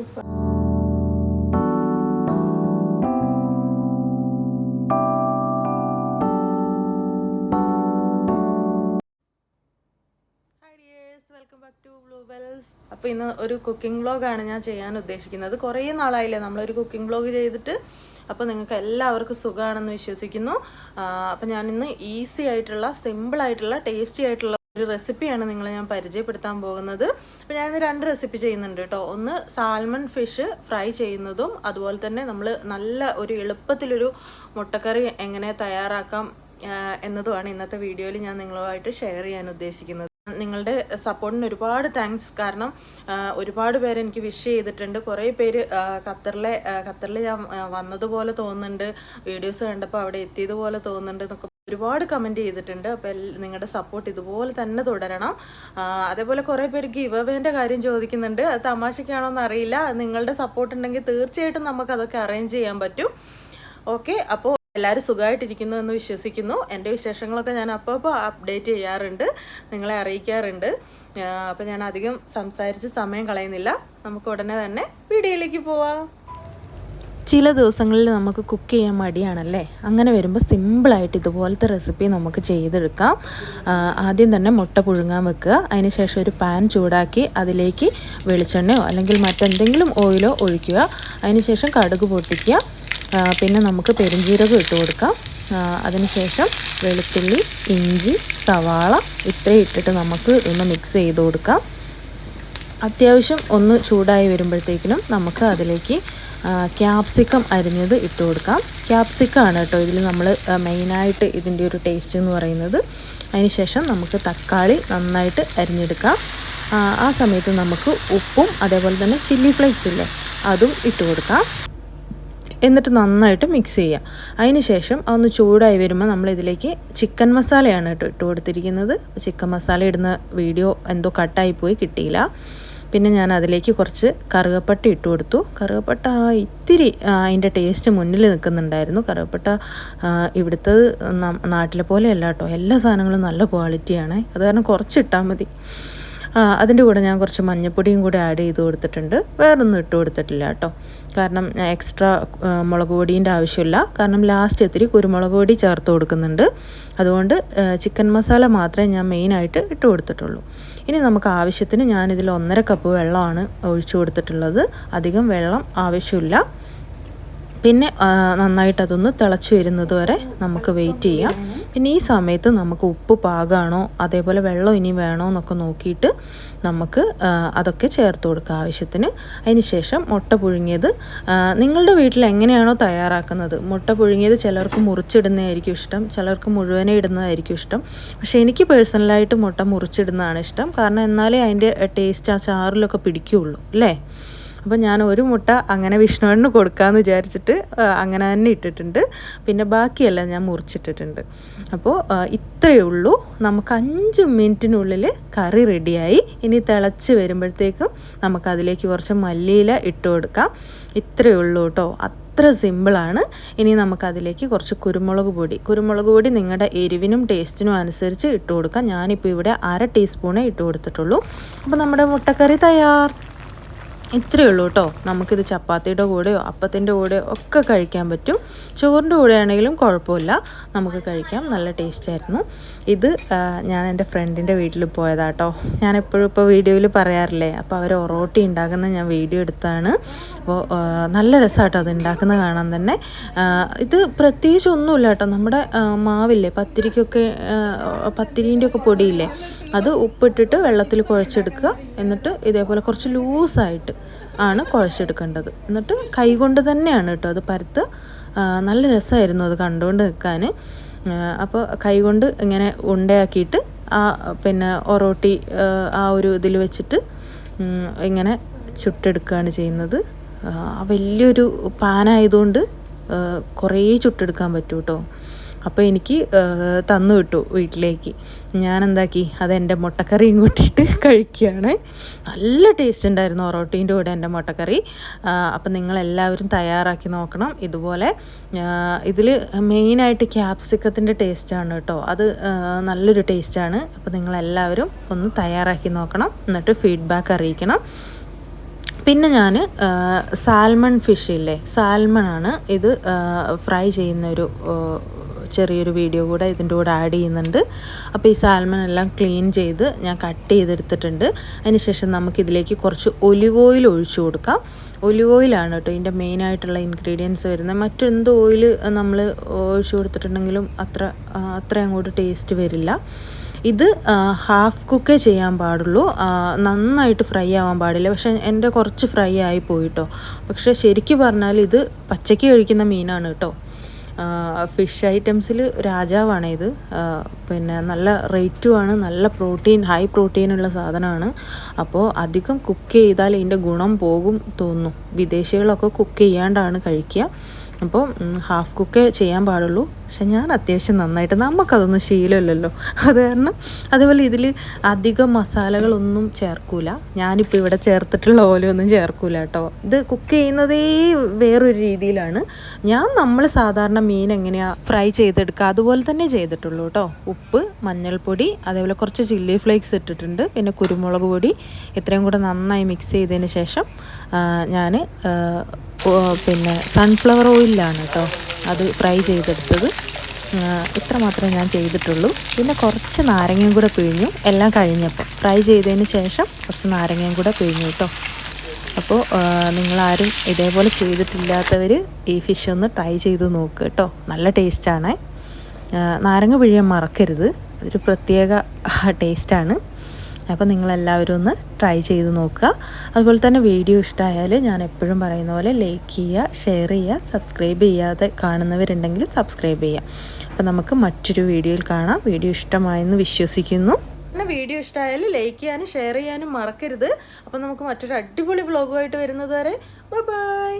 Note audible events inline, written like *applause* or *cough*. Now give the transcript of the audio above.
Super. അപ്പോൾ ഇന്ന് ഒരു കുക്കിംഗ് വ്ളോഗാണ് ഞാൻ ചെയ്യാൻ ഉദ്ദേശിക്കുന്നത്. കുറേ നാളായില്ലേ നമ്മളൊരു കുക്കിംഗ് വ്ളോഗ് ചെയ്തിട്ട്. അപ്പോൾ നിങ്ങൾക്ക് എല്ലാവർക്കും സുഖമാണെന്ന് വിശ്വസിക്കുന്നു. അപ്പോൾ ഞാൻ ഇന്ന് ഈസി ആയിട്ടുള്ള സിമ്പിൾ ആയിട്ടുള്ള ടേസ്റ്റി ആയിട്ടുള്ള ഒരു റെസിപ്പിയാണ് നിങ്ങളെ ഞാൻ പരിചയപ്പെടുത്താൻ പോകുന്നത്. അപ്പോൾ ഞാനിന്ന് രണ്ട് റെസിപ്പി ചെയ്യുന്നുണ്ട് കേട്ടോ. ഒന്ന് സാൽമൺ ഫിഷ് ഫ്രൈ ചെയ്യുന്നതും അതുപോലെ തന്നെ നമ്മൾ നല്ല ഒരു എളുപ്പത്തിലൊരു മുട്ടക്കറി എങ്ങനെ തയ്യാറാക്കാം എന്നതുമാണ് ഇന്നത്തെ വീഡിയോയിൽ ഞാൻ നിങ്ങളുമായിട്ട് ഷെയർ ചെയ്യാൻ ഉദ്ദേശിക്കുന്നത്. നിങ്ങളുടെ സപ്പോർട്ടിന് ഒരുപാട് താങ്ക്സ്. കാരണം ഒരുപാട് പേര് എനിക്ക് വിഷ് ചെയ്തിട്ടുണ്ട്. കുറേ പേര് ഖത്തറിലെ ഖത്തറിൽ ഞാൻ വന്നതുപോലെ തോന്നുന്നുണ്ട്. വീഡിയോസ് കണ്ടപ്പോൾ അവിടെ എത്തിയതുപോലെ തോന്നുന്നുണ്ട് എന്നൊക്കെ ഒരുപാട് കമന്റ് ചെയ്തിട്ടുണ്ട്. അപ്പോൾ നിങ്ങളുടെ സപ്പോർട്ട് ഇതുപോലെ തന്നെ തുടരണം. അതേപോലെ കുറേ പേര് ഗിവ് അവേന്റെ കാര്യം ചോദിക്കുന്നുണ്ട്. അത് തമാശയ്ക്കാണോ എന്ന് അറിയില്ല നിങ്ങളുടെ സപ്പോർട്ട് ഉണ്ടെങ്കിൽ തീർച്ചയായിട്ടും നമുക്ക് അതൊക്കെ അറേഞ്ച് ചെയ്യാൻ പറ്റും. ഓക്കെ അപ്പോൾ എല്ലാവരും സുഖമായിട്ടിരിക്കുന്നു എന്ന് വിശ്വസിക്കുന്നു. എന്റെ വിശേഷങ്ങളൊക്കെ ഞാൻ അപ്പോൾ അപ്പോൾ അപ്ഡേറ്റ് ചെയ്യാറുണ്ട്. നിങ്ങളെ അറിയിക്കാറുണ്ട്. അപ്പോൾ ഞാൻ അധികം സംസാരിച്ച് സമയം കളയുന്നില്ല. നമുക്ക് ഉടനെ തന്നെ വീഡിയോയിലേക്ക് പോവാം. ചില ദിവസങ്ങളിൽ നമുക്ക് കുക്ക് ചെയ്യാൻ മടിയാണല്ലേ? അങ്ങനെ വരുമ്പോൾ സിമ്പിളായിട്ട് ഇതുപോലത്തെ റെസിപ്പി നമുക്ക് ചെയ്തെടുക്കാം. ആദ്യം തന്നെ മുട്ട പുഴുങ്ങാൻ വെക്കുക. അതിന് ശേഷം ഒരു പാൻ ചൂടാക്കി അതിലേക്ക് വെളിച്ചെണ്ണയോ അല്ലെങ്കിൽ മറ്റെന്തെങ്കിലും ഓയിലോ ഒഴിക്കുക. അതിന് ശേഷം കടുക് പൊട്ടിക്കുക. പിന്നെ നമുക്ക് പെരുംജീരകം ഇട്ട് കൊടുക്കാം. അതിനുശേഷം വെളുത്തുള്ളി ഇഞ്ചി സവാള ഇത്രയും ഇട്ടിട്ട് നമുക്ക് ഒന്ന് മിക്സ് ചെയ്ത് കൊടുക്കാം. അത്യാവശ്യം ഒന്ന് ചൂടായി വരുമ്പോഴത്തേക്കിനും നമുക്ക് അതിലേക്ക് ക്യാപ്സിക്കം അരിഞ്ഞത് ഇട്ട് കൊടുക്കാം. ക്യാപ്സിക്കം ആണ് കേട്ടോ ഇതിൽ നമ്മൾ മെയിനായിട്ട് ഇതിന്റെ ഒരു ടേസ്റ്റ് എന്ന് പറയുന്നത്. അതിനുശേഷം നമുക്ക് തക്കാളി നന്നായിട്ട് അരിഞ്ഞെടുക്കാം. ആ, സമയത്ത് നമുക്ക് ഉപ്പും അതേപോലെ തന്നെ ചില്ലി ഫ്ലേക്സ് ഇല്ലേ അതും ഇട്ട് കൊടുക്കാം. എന്നിട്ട് നന്നായിട്ട് മിക്സ് ചെയ്യുക അതിന് ശേഷം അതൊന്ന് ചൂടായി വരുമ്പോൾ നമ്മളിതിലേക്ക് ചിക്കൻ മസാലയാണ് കേട്ടോ ഇട്ട് കൊടുത്തിരിക്കുന്നത്. ചിക്കൻ മസാല ഇടുന്ന വീഡിയോ എന്തോ കട്ടായി പോയി കിട്ടിയില്ല. പിന്നെ ഞാൻ അതിലേക്ക് കുറച്ച് കറുകപ്പട്ട ഇട്ട് കൊടുത്തു. കറുകപ്പട്ട ഇത്തിരി അതിന്റെ ടേസ്റ്റ് മുന്നിൽ നിൽക്കുന്നുണ്ടായിരുന്നു. കറുകപ്പട്ട ഇവിടുത്തെ നാട്ടിലെ നാട്ടിലെ പോലെയല്ല കേട്ടോ. എല്ലാ സാധനങ്ങളും നല്ല ക്വാളിറ്റിയാണ് അത് കാരണം കുറച്ചിട്ടാൽ മതി. അതിന്റെ കൂടെ ഞാൻ കുറച്ച് മഞ്ഞപ്പൊടിയും കൂടെ ആഡ് ചെയ്ത് കൊടുത്തിട്ടുണ്ട്. വേറൊന്നും ഇട്ട് കൊടുത്തിട്ടില്ല കേട്ടോ. കാരണം എക്സ്ട്രാ മുളക് പൊടീന്റെ ആവശ്യമില്ല. കാരണം ലാസ്റ്റ് ഇത്തിരി കുരുമുളക് പൊടി ചേർത്ത് കൊടുക്കുന്നുണ്ട്. അതുകൊണ്ട് ചിക്കൻ മസാല മാത്രമേ ഞാൻ മെയിനായിട്ട് ഇട്ട് കൊടുത്തിട്ടുള്ളൂ. ഇനി നമുക്ക് ആവശ്യത്തിന് ഞാനിതിൽ ഒന്നര കപ്പ് വെള്ളമാണ് ഒഴിച്ചു കൊടുത്തിട്ടുള്ളത്. അധികം വെള്ളം ആവശ്യമില്ല. പിന്നെ നന്നായിട്ട് അതൊന്ന് തിളച്ച് വരുന്നത് വരെ നമുക്ക് വെയിറ്റ് ചെയ്യാം. പിന്നെ ഈ സമയത്ത് നമുക്ക് ഉപ്പ് പാകമാണോ അതേപോലെ വെള്ളം ഇനി വേണോ എന്നൊക്കെ നോക്കിയിട്ട് നമുക്ക് അതൊക്കെ ചേർത്ത് കൊടുക്കുക ആവശ്യത്തിന്. അതിനുശേഷം മുട്ട പുഴുങ്ങിയത് നിങ്ങളുടെ വീട്ടിൽ എങ്ങനെയാണോ തയ്യാറാക്കുന്നത്? മുട്ട പുഴുങ്ങിയത് ചിലർക്ക് മുറിച്ചിടുന്നതായിരിക്കും ഇഷ്ടം ചിലർക്ക് മുഴുവനെ ഇടുന്നതായിരിക്കും ഇഷ്ടം. പക്ഷേ എനിക്ക് പേഴ്സണലായിട്ട് മുട്ട മുറിച്ചിടുന്നതാണ് ഇഷ്ടം. കാരണം എന്നാലേ അതിന്റെ ടേസ്റ്റ് ആ ചാറിലൊക്കെ പിടിക്കുകയുള്ളൂ അല്ലേ? അപ്പോൾ ഞാൻ ഒരു മുട്ട അങ്ങനെ വിഷ്ണുവിന് കൊടുക്കാമെന്ന് വിചാരിച്ചിട്ട് അങ്ങനെ തന്നെ ഇട്ടിട്ടുണ്ട്. പിന്നെ ബാക്കിയെല്ലാം ഞാൻ മുറിച്ചിട്ടിട്ടുണ്ട്. അപ്പോൾ ഇത്രയേ ഉള്ളൂ. നമുക്ക് അഞ്ച് മിനിറ്റിനുള്ളിൽ കറി റെഡിയായി. ഇനി തിളച്ച് വരുമ്പോഴത്തേക്കും നമുക്കതിലേക്ക് കുറച്ച് മല്ലിയില ഇട്ട് കൊടുക്കാം. ഇത്രയേ ഉള്ളൂ കേട്ടോ. അത്ര സിമ്പിളാണ് ഇനി നമുക്കതിലേക്ക് കുറച്ച് കുരുമുളക് പൊടി. കുരുമുളക് പൊടി നിങ്ങളുടെ എരിവിനും ടേസ്റ്റിനും അനുസരിച്ച് ഇട്ട് കൊടുക്കാം. ഞാനിപ്പോൾ ഇവിടെ അര ടീസ്പൂണേ ഇട്ട് കൊടുത്തിട്ടുള്ളൂ. അപ്പോൾ നമ്മുടെ മുട്ടക്കറി തയ്യാർ. ഇത്രയേ ഉള്ളൂ കേട്ടോ. നമുക്കിത് ചപ്പാത്തിയുടെ കൂടെയോ അപ്പത്തിന്റെ കൂടെയോ ഒക്കെ കഴിക്കാൻ പറ്റും. ചോറിന്റെ കൂടെ ആണെങ്കിലും കുഴപ്പമില്ല. നമുക്ക് കഴിക്കാം. നല്ല ടേസ്റ്റായിരുന്നു ഇത് ഞാൻ എന്റെ ഫ്രണ്ടിന്റെ വീട്ടിൽ പോയതാട്ടോ. ഞാൻ എപ്പോഴും ഇപ്പോൾ വീഡിയോയിൽ പറയാറില്ലേ അപ്പോൾ അവർ ഒറോട്ടി ഉണ്ടാക്കുന്ന ഞാൻ വീഡിയോ എടുത്താണ്. അപ്പോൾ നല്ല രസമാട്ടോ അത് ഉണ്ടാക്കുന്ന കാണാൻ തന്നെ. ഇത് പ്രത്യേകിച്ച് ഒന്നുമില്ല കേട്ടോ. നമ്മുടെ മാവില്ലേ പത്തിരിക്കൊക്കെ പത്തിരീന്റെ ഒക്കെ പൊടിയില്ലേ അത് ഉപ്പിട്ടിട്ട് വെള്ളത്തിൽ കുഴച്ചെടുക്കുക. എന്നിട്ട് ഇതേപോലെ കുറച്ച് ലൂസായിട്ട് ആണ് കുഴച്ചെടുക്കേണ്ടത്. എന്നിട്ട് കൈകൊണ്ട് തന്നെയാണ് കേട്ടോ അത് പരത്ത്. നല്ല രസമായിരുന്നു അത് കണ്ടുകൊണ്ട് നിൽക്കാൻ. അപ്പോൾ കൈകൊണ്ട് ഇങ്ങനെ ഉണ്ടയാക്കിയിട്ട് ആ പിന്നെ ഒറോട്ടി ആ, ഒരു ഇതിൽ വെച്ചിട്ട് ഇങ്ങനെ ചുട്ടെടുക്കുകയാണ് ചെയ്യുന്നത്. വലിയൊരു പാനായതുകൊണ്ട് കുറേ ചുട്ടെടുക്കാൻ പറ്റും കേട്ടോ. അപ്പോൾ എനിക്ക് തന്നു വിട്ടു വീട്ടിലേക്ക്. ഞാൻ എന്താക്കി അത് എന്റെ മുട്ടക്കറിയും കൂട്ടിയിട്ട് *laughs* കഴിക്കുകയാണ്. നല്ല ടേസ്റ്റ് ഉണ്ടായിരുന്നു ഒറോട്ടീന്റെ കൂടെ എന്റെ മുട്ടക്കറി. അപ്പം നിങ്ങളെല്ലാവരും തയ്യാറാക്കി നോക്കണം. ഇതുപോലെ ഇതിൽ മെയിനായിട്ട് ക്യാപ്സിക്കത്തിന്റെ ടേസ്റ്റാണ് കേട്ടോ. അത് നല്ലൊരു ടേസ്റ്റാണ്. അപ്പോൾ നിങ്ങളെല്ലാവരും ഒന്ന് തയ്യാറാക്കി നോക്കണം. എന്നിട്ട് ഫീഡ്ബാക്ക് അറിയിക്കണം. പിന്നെ ഞാൻ സാൽമൺ ഫിഷ് ഇല്ലേ? സാൽമൺ ആണ് ഇത് ഫ്രൈ ചെയ്യുന്ന ഒരു ആ, ചെറിയൊരു വീഡിയോ കൂടെ ഇതിന്റെ കൂടെ ആഡ് ചെയ്യുന്നുണ്ട്. അപ്പോൾ ഈ സാൽമൺ എല്ലാം ക്ലീൻ ചെയ്ത് ഞാൻ കട്ട് ചെയ്തെടുത്തിട്ടുണ്ട്. അതിനുശേഷം നമുക്കിതിലേക്ക് കുറച്ച് ഒലിവ് ഓയിൽ ഒഴിച്ചു കൊടുക്കാം. ഒലിവ് ഓയിലാണ് കേട്ടോ ഇതിന്റെ മെയിനായിട്ടുള്ള ഇൻഗ്രീഡിയൻസ് വരുന്നത്. മറ്റെന്ത് ഓയിൽ നമ്മൾ ഒഴിച്ചു കൊടുത്തിട്ടുണ്ടെങ്കിലും അത്ര അത്ര അങ്ങോട്ട് ടേസ്റ്റ് വരില്ല. ഇത് ഹാഫ് കുക്കേ ചെയ്യാൻ പാടുള്ളൂ. നന്നായിട്ട് ഫ്രൈ ആവാൻ പാടില്ല. പക്ഷേ എന്റെ കുറച്ച് ഫ്രൈ ആയി പോയിട്ടോ പക്ഷേ ശരിക്കും പറഞ്ഞാൽ ഇത് പച്ചയ്ക്ക് കഴിക്കുന്ന മീനാണ് കേട്ടോ. ഫിഷ് ഐറ്റംസിൽ രാജാവാണ് ഇത്. പിന്നെ നല്ല റേറ്റുമാണ് നല്ല പ്രോട്ടീൻ ഹൈ പ്രോട്ടീനുള്ള സാധനമാണ്. അപ്പോൾ അധികം കുക്ക് ചെയ്താൽ ഇതിന്റെ ഗുണം പോകും തോന്നുന്നു. വിദേശികളൊക്കെ കുക്ക് ചെയ്യാണ്ടാണ് കഴിക്കുക. അപ്പോൾ ഹാഫ് കുക്ക് ചെയ്യാൻ പാടുള്ളൂ. പക്ഷെ ഞാൻ അത്യാവശ്യം നന്നായിട്ട് നമുക്കതൊന്നും ശീലമില്ലല്ലോ. അത് കാരണം അതുപോലെ ഇതിൽ അധികം മസാലകളൊന്നും ചേർക്കൂല. ഞാനിപ്പോൾ ഇവിടെ ചേർത്തിട്ടുള്ള ഓലൊന്നും ചേർക്കൂല കേട്ടോ. ഇത് കുക്ക് ചെയ്യുന്നതേ വേറൊരു രീതിയിലാണ്. ഞാൻ നമ്മൾ സാധാരണ മീൻ എങ്ങനെയാണ് ഫ്രൈ ചെയ്തെടുക്കുക അതുപോലെ തന്നെ ചെയ്തിട്ടുള്ളൂ കേട്ടോ. ഉപ്പ് മഞ്ഞൾപ്പൊടി അതേപോലെ കുറച്ച് ചില്ലി ഫ്ലേക്സ് ഇട്ടിട്ടുണ്ട്. പിന്നെ കുരുമുളക് പൊടി ഇത്രയും കൂടെ നന്നായി മിക്സ് ചെയ്തതിന് ശേഷം ഞാൻ പിന്നെ സൺഫ്ലവർ ഓയിലാണ് കേട്ടോ അത് ഫ്രൈ ചെയ്തെടുത്തത്. ഇത്ര മാത്രമേ ഞാൻ ചെയ്തിട്ടുള്ളൂ. പിന്നെ കുറച്ച് നാരങ്ങയും കൂടെ പിഴിഞ്ഞു. എല്ലാം കഴിഞ്ഞപ്പോൾ ഫ്രൈ ചെയ്തതിന് ശേഷം കുറച്ച് നാരങ്ങയും കൂടെ പിഴിഞ്ഞു കേട്ടോ അപ്പോൾ നിങ്ങളാരും ഇതേപോലെ ചെയ്തിട്ടില്ലാത്തവർ ഈ ഫിഷ് ഒന്ന് ട്രൈ ചെയ്ത് നോക്കുക കേട്ടോ നല്ല ടേസ്റ്റാണ് നാരങ്ങ പിഴിയാൻ മറക്കരുത്. അതൊരു പ്രത്യേക ടേസ്റ്റാണ് അപ്പോൾ നിങ്ങളെല്ലാവരും ഒന്ന് ട്രൈ ചെയ്ത് നോക്കുക. അതുപോലെ തന്നെ വീഡിയോ ഇഷ്ടമായാൽ ഞാൻ എപ്പോഴും പറയുന്ന പോലെ ലൈക്ക് ചെയ്യുക ഷെയർ ചെയ്യുക സബ്സ്ക്രൈബ് ചെയ്യാതെ കാണുന്നവരുണ്ടെങ്കിൽ സബ്സ്ക്രൈബ് ചെയ്യുക. അപ്പോൾ നമുക്ക് മറ്റൊരു വീഡിയോയിൽ കാണാം. വീഡിയോ ഇഷ്ടമായെന്ന് വിശ്വസിക്കുന്നു. പിന്നെ വീഡിയോ ഇഷ്ടമായാലും ലൈക്ക് ചെയ്യാനും ഷെയർ ചെയ്യാനും മറക്കരുത്. അപ്പോൾ നമുക്ക് മറ്റൊരു അടിപൊളി വ്ളോഗുമായിട്ട് വരുന്നത് വരെ ബൈ.